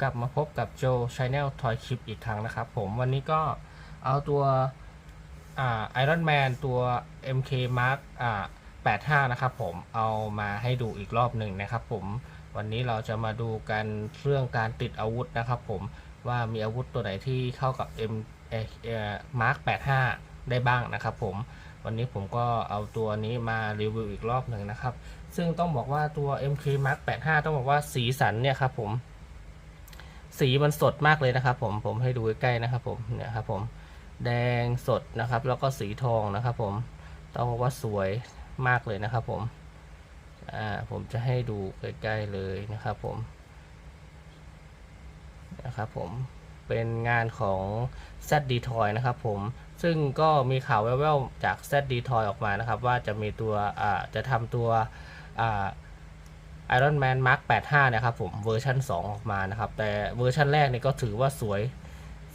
กลับมาพบกับโจชาแนลทอยคลิปอีกครั้งนะครับผมวันนี้ก็เอาตัวไอรอนแมนตัว MK Mark อ่า85 นะครับผมเอามาให้ดูอีกรอบหนึ่งนะครับผมวันนี้เราจะมาดูกันเรื่องการติดอาวุธนะครับผมว่ามีอาวุธตัวไหนที่เข้ากับ M เอ่อเอ่อ Mark 85 ได้บ้างนะครับผมวันนี้ผมก็เอาตัวนี้มารีวิวอีกรอบหนึ่งนะครับ ซึ่งต้องบอกว่าตัว MK Mark 85 ต้องบอกว่าสีสันเนี่ยครับผม สีมันสดมากเลยนะครับ ผมผมให้ดูใกล้ๆนะครับ ผมเนี่ยครับ ผมแดงสดนะครับ แล้วก็สีทองนะครับ ผมต้องบอกว่าสวยมากเลยนะครับ ผมอ่าผมจะให้ดูใกล้ๆเลยนะครับ ผมนะครับ ผมเป็นงานของ z d t o y นะครับ ผมซึ่งก็มีข่าวแว่วๆจาก z d t o y ออกมานะครับ ว่าจะมีตัวอ่าจะทำตัวอ่า Iron Man Mark 85นะครับผมเวอร์ชัน2 ออกมานะครับ แต่เวอร์ชันแรกนี่ก็ถือว่าสวย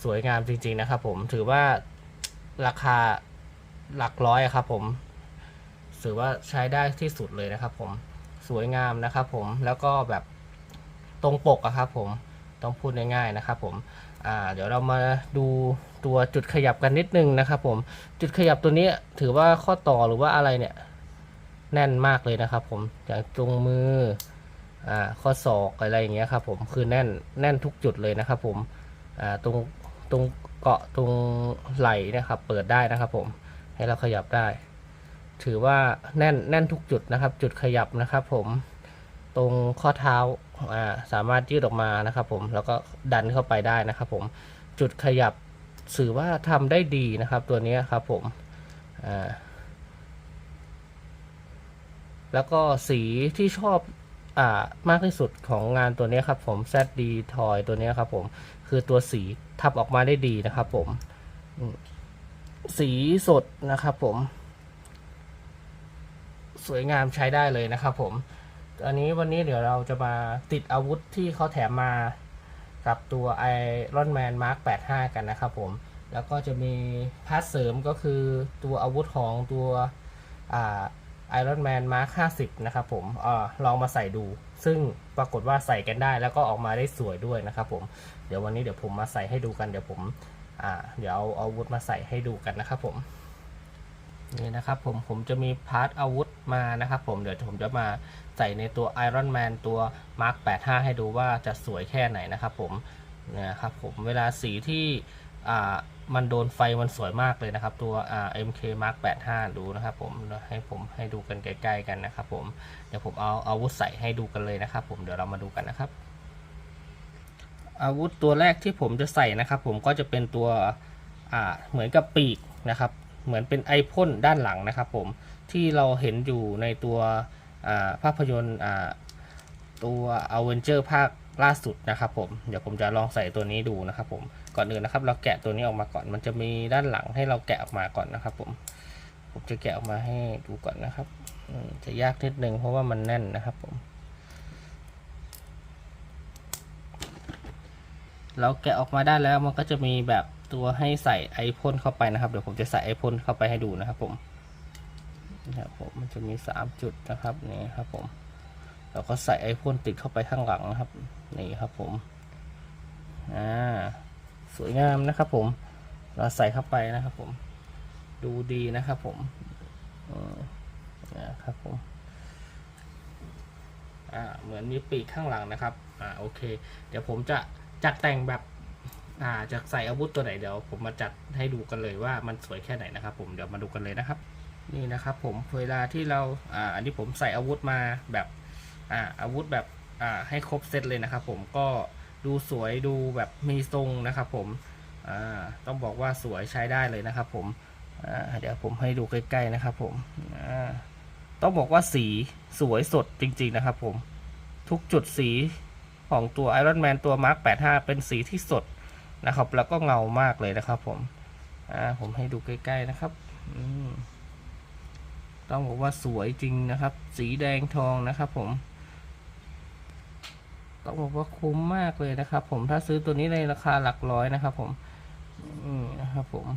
สวยงามจริง ๆ นะครับผมถือว่าราคาหลักร้อยครับผมถือว่าใช้ได้ที่สุดเลยนะครับผมสวยงามนะครับผมแล้วก็แบบตรงปกอะครับผมต้องพูดง่ายๆนะครับผมเดี๋ยวเรามาดูตัวจุดขยับกันนิดนึงนะครับผมจุดขยับตัวนี้ถือว่าข้อต่อหรือว่าอะไรเนี่ย แน่นมากเลยนะครับ ผมอย่างตรงมืออ่าข้อศอกอะไรอย่างเงี้ยครับ ผมคือแน่นแน่นทุกจุดเลยนะครับ ผมอ่าตรงตรงเกาะตรงไหล่นะครับ เปิดได้นะครับ ผมให้เราขยับได้ ถือว่าแน่นแน่นทุกจุดนะครับ จุดขยับนะครับ ผมตรงข้อเท้าอ่าสามารถยืดออกมานะครับ ผมแล้วก็ดันเข้าไปได้นะครับ ผมจุดขยับถือว่าทำได้ดีนะครับ ตัวนี้ครับ ผมอ่า แล้วก็สีที่ชอบอ่ามากที่สุดของงานตัวนี้ครับผม ZD Toy ตัวนี้ครับผมคือตัวสีทับออกมาได้ดีนะครับผม สีสดนะครับผม สวยงามใช้ได้เลยนะครับผมอันนี้วันนี้เดี๋ยวเราจะมาติดอาวุธที่เขาแถมมากับตัว Iron Man Mark 85 กันนะครับผม แล้วก็จะมีพาร์ทเสริมก็คือตัวอาวุธของตัวอ่า Iron Man Mark 50 นะครับผมเออลองมาใส่ดู ซึ่งปรากฏว่าใส่กันได้แล้วก็ออกมาได้สวยด้วยนะครับผม เดี๋ยววันนี้เดี๋ยวผมมาใส่ให้ดูกัน เดี๋ยวผมอ่าเดี๋ยวเอาอาวุธมาใส่ให้ดูกันนะครับผม นี่นะครับผม ผมจะมีพาร์ทอาวุธมานะครับผม เดี๋ยวผมจะมาใส่ในตัว Iron Man ตัว Mark 85 ให้ดูว่าจะสวยแค่ไหนนะครับผม นะครับผม เวลาสีที่ อ่ามันโดนไฟมันสวยมากเลยนะครับ ตัว MK Mark 85 ดูนะครับผมให้ผมให้ดูกันใกล้ๆกันนะครับผมเดี๋ยวผมเอาอาวุธใส่ให้ดูกันเลยนะครับ ผมเดี๋ยวเรามาดูกันนะครับ อาวุธตัวแรกที่ผมจะใส่นะครับ ผมก็จะเป็นตัวเหมือนกับปีกนะครับ เหมือนเป็นไอพ่นด้านหลังนะครับ ผมที่เราเห็นอยู่ในตัวภาพยนตร์อ่าตัว a v e n g e r ภาค ล่าสุดนะครับผมเดี๋ยวผมจะลองใส่ตัวนี้ดูนะครับผมก่อนอื่นนะครับ เราแกะตัวนี้ออกมาก่อนมันจะมีด้านหลังให้เราแกะออกมาก่อนนะครับ ผมผมจะแกะออกมาให้ดูก่อนนะครับจะยากนิดนึงเพราะว่ามันแน่นนะครับผม เราแกะออกมาได้แล้วมันก็จะมีแบบตัวให้ใส่ไอพ่นเข้าไปนะครับเดี๋ยวผมจะใส่ไอพ่นเข้าไปให้ดูนะครับผมนะครับผมมันจะมีสามจุดนะครับนี่ครับผม เราก็ใส่ไอพ่นติดเข้าไปข้างหลังนะครับ นี่ครับผมอ่าสวยงามนะครับผม เราใส่เข้าไปนะครับผม ดูดีนะครับผมอืมนะครับผมอ่าเหมือนมีปีกข้างหลังนะครับอ่าโอเค เดี๋ยวผมจะจัดแต่งแบบอ่าจะใส่อาวุธตัวไหนเดี๋ยว ผมมาจัดให้ดูกันเลยว่ามันสวยแค่ไหนนะครับ ผมเดี๋ยวมาดูกันเลยนะครับ นี่นะครับ ผมเวลาที่เราอ่าอันนี้ผมใส่อาวุธมาแบบ อ่าอาวุธแบบอ่าให้ครบเซตเลยนะครับผมก็ดูสวยดูแบบมีทรงนะครับผมอ่าต้องบอกว่าสวยใช้ได้เลยนะครับผมอ่าเดี๋ยวผมให้ดูใกล้ๆนะครับผมอ่าต้องบอกว่าสีสวยสดจริงๆนะครับผมทุกจุดสีของตัว Iron Man ตัว Mark 85 เป็นสีที่สดนะครับ แล้วก็เงามากเลยนะครับผมอ่าผมให้ดูใกล้ๆนะครับอืมต้องบอกว่าสวยจริงนะครับ สีแดงทองนะครับผม ต้องบอกว่าคุ้มมากเลยนะครับ ผมถ้าซื้อตัวนี้ในราคาหลักร้อยนะครับ ผมนี่นะครับผม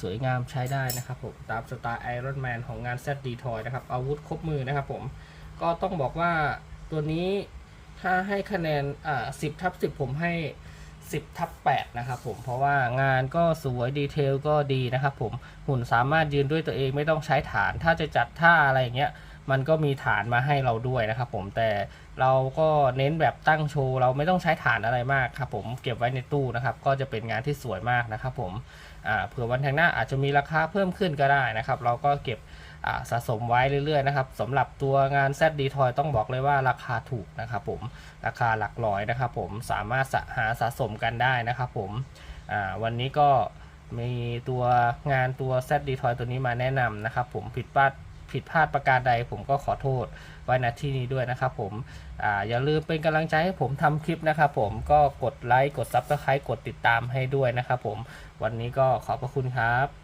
สวยงามใช้ได้นะครับผม ตามสไตล์ไอรอนแมนของงานเซตดีทอยนะครับ อาวุธครบมือนะครับผม ก็ต้องบอกว่าตัวนี้ถ้าให้คะแนนอ่าสิบทับสิบผมให้สิบทับแปดนะครับผมเพราะว่างานก็สวยดีเทลก็ดีนะครับผมหุ่นสามารถยืนด้วยตัวเองไม่ต้องใช้ฐาน ถ้าจะจัดท่าอะไรอย่างเงี้ย มันก็มีฐานมาให้เราด้วยนะครับผมแต่เราก็เน้นแบบตั้งโชว์เราไม่ต้องใช้ฐานอะไรมากครับผมเก็บไว้ในตู้นะครับ ก็จะเป็นงานที่สวยมากนะครับผมเผื่อวันข้างหน้าอาจจะมีราคาเพิ่มขึ้นก็ได้นะครับ เราก็เก็บสะสมไว้เรื่อยๆนะครับสำหรับตัวงาน Z d t o y ต้องบอกเลยว่าราคาถูกนะครับผมราคาหลักร้อยนะครับผมสามารถหาสะสมกันได้นะครับผมวันนี้ก็มีตัวงานตัว Z d t o y ตัวนี้มาแนะนำนะครับผมผิดพลาด ผิดพลาดประการใดผมก็ขอโทษไว้ณที่นี้ด้วยนะครับผมออย่าลืมเป็นกำลังใจให้ผมทำคลิปนะครับผมก็กดไลค์กดซับสไครต์กดติดตามให้ด้วยนะครับผมวันนี้ก็ขอบพระคุณครับ